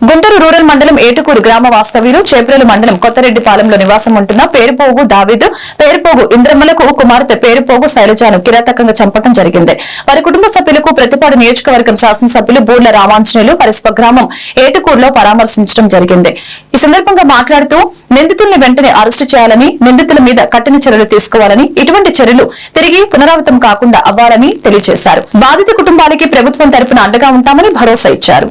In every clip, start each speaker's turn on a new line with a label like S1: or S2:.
S1: Guntur rural మండలం ఏటుకూరు గ్రామ వాస్తవ్యులు చేప్రేలు మండలం కొత్తరెడ్డిపాలెంలో నివాసం ఉంటున్న పేరుపోగు దావీదు పేరుపోగు ఇంద్రమ్మలకు కుమార్తె పేరుపోగు శైలజాను కిరాతకంగా చంపడం జరిగింది. వారి కుటుంబ సభ్యులకు ప్రతిపాడు నియోజకవర్గం శాసనసభ్యులు బూర్ల రామాంజనేయులు వారి స్వగ్రామం ఏటుకూరులో పరామర్శించడం జరిగింది. ఈ సందర్భంగా మాట్లాడుతూ నిందితుల్ని వెంటనే అరెస్టు చేయాలని నిందితుల మీద కఠిన చర్యలు తీసుకోవాలని ఇటువంటి చర్యలు తిరిగి పునరావృతం కాకుండా అవ్వాలని తెలియజేశారు. బాధిత కుటుంబాలకి ప్రభుత్వం తరపున అండగా ఉంటామని భరోసా ఇచ్చారు.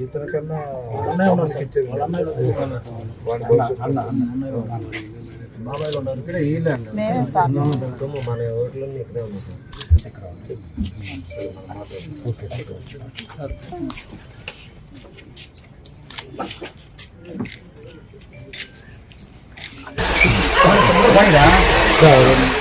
S2: ఇతని కన్నా ఇచ్చేది వాడి
S3: మేమే సార్
S2: మన ఓట్లన్నీ ఇక్కడే ఉన్నాయి సార్ Darwin.